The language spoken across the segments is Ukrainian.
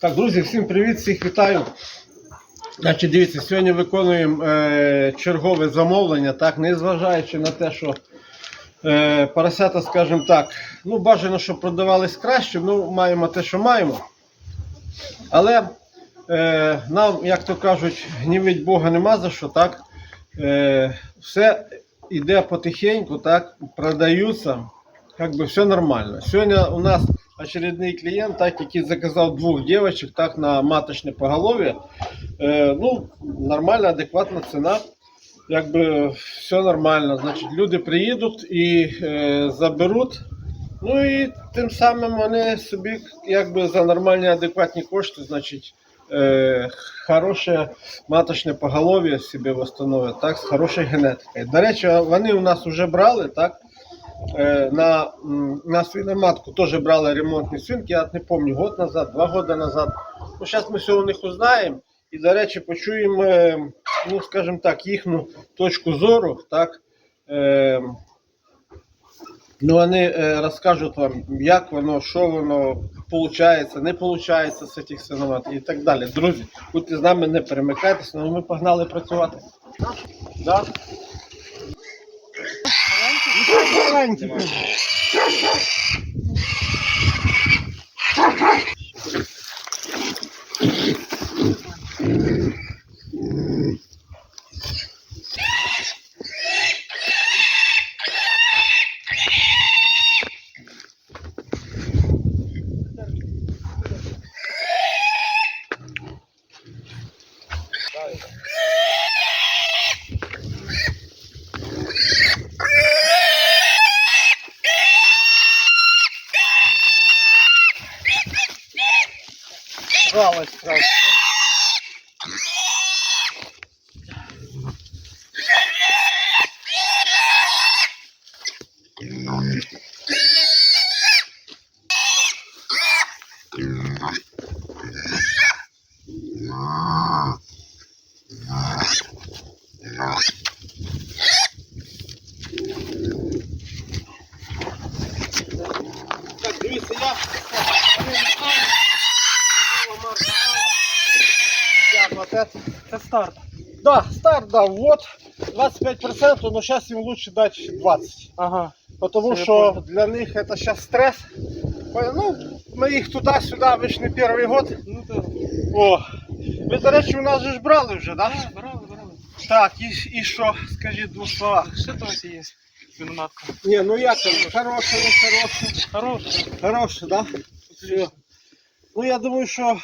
Так, друзі, всім привіт, всіх вітаю. Значить, дивіться, сьогодні виконуємо е, чергове замовлення, так, незважаючи на те, що е, поросята, скажімо так, ну, бажано, щоб продавались краще, ну, маємо те, що маємо. Але е, нам, як то кажуть, гнівить Бога нема за що, так? Е, все йде потихеньку, так, продаються, бы все нормально. Сьогодні у нас очередний клієнт, так, який заказав двох дівчаток, так, на маточне поголов'я. Е, ну, нормальна, адекватна ціна. Якби все нормально. Значить, люди приїдуть і е, заберуть. Ну і тим самим вони собі якби за нормальні адекватні кошти, значить, е, хороше маточне поголов'я собі встановлять, так, з хорошою генетикою. До речі, вони у нас вже брали, так. Е, на, на свиноматку теж брали ремонтні свинки, я не пам'ятаю, год назад, два роки назад. Ну, зараз ми все у них узнаємо. І, до речі, почуємо, е, ну, скажімо так, їхню точку зору, так. Е, Ну, вони розкажуть вам, як воно, що воно виходить, не виходить з цих свиномат і так далі. Друзі, будьте з нами, не перемикайтеся, ну ми погнали працювати. Да? Right. Жалость сразу. Так, дивіться, я. Це старт. Да, старт, да, вот 25%, но сейчас им лучше дать 20%. Ага. Потому Це я что понял. для них это сейчас стресс. Ну, мы их туда-сюда, ви ж не первый год. Ну так. О, ви, до речі, у нас же ж брали вже, да? Да, брали, брали. Так, і, і що, скажіть в двох словах. Ще досі є. Свиноматка. Ні, ну як там, хороше, не хороше. Хороша. Хороше, да? Все. Ну я думаю, що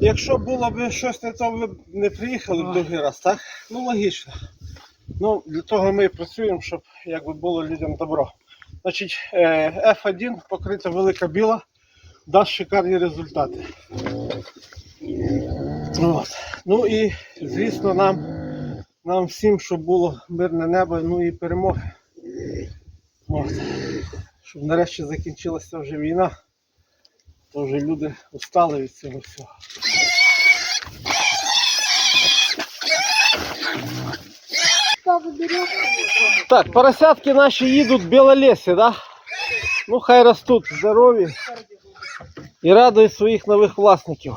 якщо було б щось не то, ви б не приїхали б другий раз, так? Ну логічно. Ну, для того ми і працюємо, щоб якби було людям добро. Значить, е, F1 покрита велика біла, дасть шикарні результати. От. Ну і, звісно, нам, нам всім, щоб було мирне небо, ну і перемоги. От. Щоб нарешті закінчилася вже війна, то вже люди устали від цього всього. Так, поросятки наші їдуть в Білолесі, да? Ну, хай ростуть здорові і радують своїх нових власників.